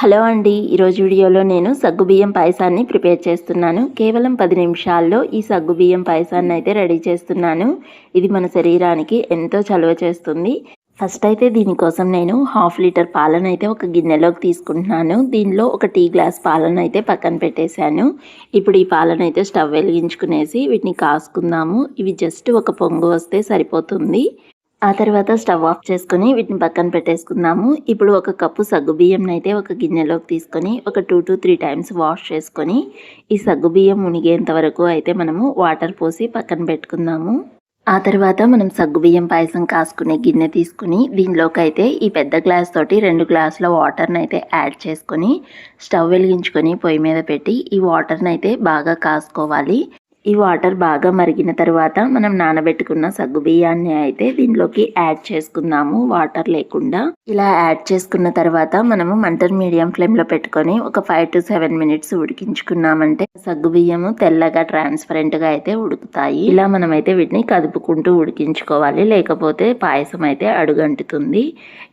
Hello అండి. ఈరోజు వీడియోలో నేను సగ్గుబియ్యం పాయసాన్ని ప్రిపేర్ చేస్తున్నాను. కేవలం పది నిమిషాల్లో ఈ సగ్గుబియ్యం పాయసాన్ని అయితే రెడీ చేస్తున్నాను. ఇది మన శరీరానికి ఎంతో చలువ చేస్తుంది. ఫస్ట్ అయితే దీనికోసం నేను హాఫ్ లీటర్ పాలను అయితే ఒక గిన్నెలోకి తీసుకుంటున్నాను. దీనిలో ఒక టీ గ్లాస్ పాలను అయితే పక్కన పెట్టేశాను. ఇప్పుడు ఈ పాలను అయితే స్టవ్ వెలిగించుకునేసి వీటిని కాసుకుందాము. ఇవి జస్ట్ ఒక పొంగు వస్తే సరిపోతుంది. ఆ తర్వాత స్టవ్ ఆఫ్ చేసుకొని వీటిని పక్కన పెట్టేసుకుందాము ఇప్పుడు ఒక కప్పు సగ్గుబియ్యం అయితే ఒక గిన్నెలోకి తీసుకొని ఒక two to three times wash చేసుకొని ఈ సగ్గుబియ్యం మునిగేంత వరకు అయితే మనము వాటర్ పోసి పక్కన పెట్టుకుందాము. ఆ తర్వాత మనం సగ్గుబియ్యం పాయసం కాసుకునే గిన్నె తీసుకుని దీనిలోకి అయితే ఈ పెద్ద గ్లాస్ తోటి రెండు గ్లాసుల వాటర్ని అయితే యాడ్ చేసుకొని స్టవ్ వెలిగించుకొని పొయ్యి మీద పెట్టి ఈ వాటర్ని అయితే బాగా కాసుకోవాలి. ఈ వాటర్ బాగా మరిగిన తర్వాత మనం నానబెట్టుకున్న సగ్గు బియ్యాన్ని అయితే దీనిలోకి యాడ్ చేసుకుందాము వాటర్ లేకుండా. ఇలా యాడ్ చేసుకున్న తర్వాత మనము మంటను మీడియం ఫ్లేమ్లో పెట్టుకొని ఒక ఫైవ్ టు సెవెన్ మినిట్స్ ఉడికించుకున్నామంటే సగ్గు బియ్యము తెల్లగా ట్రాన్స్పరెంట్గా అయితే ఉడుకుతాయి. ఇలా మనమైతే వీటిని కదుపుకుంటూ ఉడికించుకోవాలి. లేకపోతే పాయసం అయితే అడుగంటుతుంది.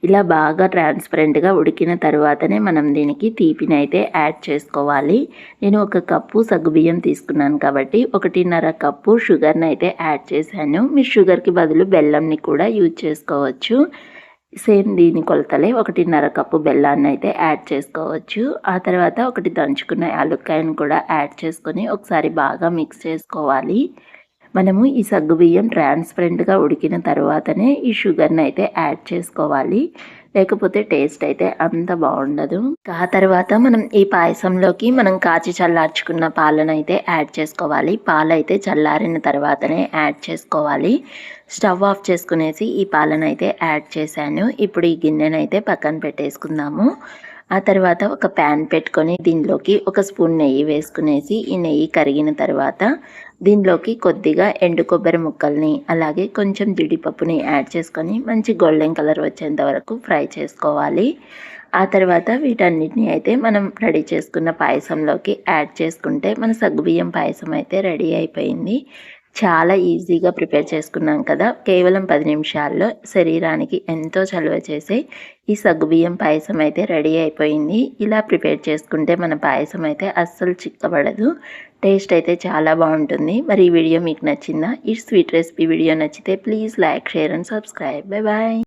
ఇలా బాగా ట్రాన్స్పరెంట్గా ఉడికిన తర్వాతనే మనం దీనికి తీపిని అయితే యాడ్ చేసుకోవాలి. నేను ఒక కప్పు సగ్గు బియ్యం తీసుకున్నాను కాబట్టి ఒకటిన్నర కప్పు షుగర్ని అయితే యాడ్ చేశాను. మీరు షుగర్కి బదులు బెల్లంని కూడా యూజ్ చేసుకోవచ్చు. సేమ్ దీని కొలతలే ఒకటిన్నర కప్పు బెల్లాన్ని అయితే యాడ్ చేసుకోవచ్చు. ఆ తర్వాత ఒకటి దంచుకున్న యాలుక్కాయను కూడా యాడ్ చేసుకొని ఒకసారి బాగా మిక్స్ చేసుకోవాలి. మనము ఈ సగ్గుబియ్యం ట్రాన్స్పరెంట్గా ఉడికిన తర్వాతనే ఈ షుగర్ని అయితే యాడ్ చేసుకోవాలి. లేకపోతే టేస్ట్ అయితే అంత బాగుండదు. ఆ తర్వాత మనం ఈ పాయసంలోకి మనం కాచి చల్లార్చుకున్న పాలను అయితే యాడ్ చేసుకోవాలి. పాలు అయితే చల్లారిన తర్వాతనే యాడ్ చేసుకోవాలి. స్టవ్ ఆఫ్ చేసుకునేసి ఈ పాలను అయితే యాడ్ చేశాను. ఇప్పుడు ఈ గిన్నెనైతే పక్కన పెట్టేసుకుందాము. ఆ తర్వాత ఒక ప్యాన్ పెట్టుకొని దీనిలోకి ఒక స్పూన్ నెయ్యి వేసుకునేసి ఈ నెయ్యి కరిగిన తర్వాత దీనిలోకి కొద్దిగా ఎండు కొబ్బరి ముక్కల్ని అలాగే కొంచెం జీడిపప్పుని యాడ్ చేసుకొని మంచి గోల్డెన్ కలర్ వచ్చేంత వరకు ఫ్రై చేసుకోవాలి. ఆ తర్వాత వీటన్నిటిని అయితే మనం రెడీ చేసుకున్న పాయసంలోకి యాడ్ చేసుకుంటే మన సగ్గుబియ్యం పాయసం అయితే రెడీ అయిపోయింది. చాలా ఈజీగా ప్రిపేర్ చేసుకున్నాం కదా. కేవలం పది నిమిషాల్లో శరీరానికి ఎంతో చలువ చేసే ఈ సగ్గుబియ్యం పాయసం అయితే రెడీ అయిపోయింది. ఇలా ప్రిపేర్ చేసుకుంటే మన పాయసం అయితే అస్సలు చిక్కబడదు. టేస్ట్ అయితే చాలా బాగుంటుంది. మరి ఈ వీడియో మీకు నచ్చిందా? ఈ స్వీట్ రెసిపీ వీడియో నచ్చితే please like share and subscribe. Bye bye.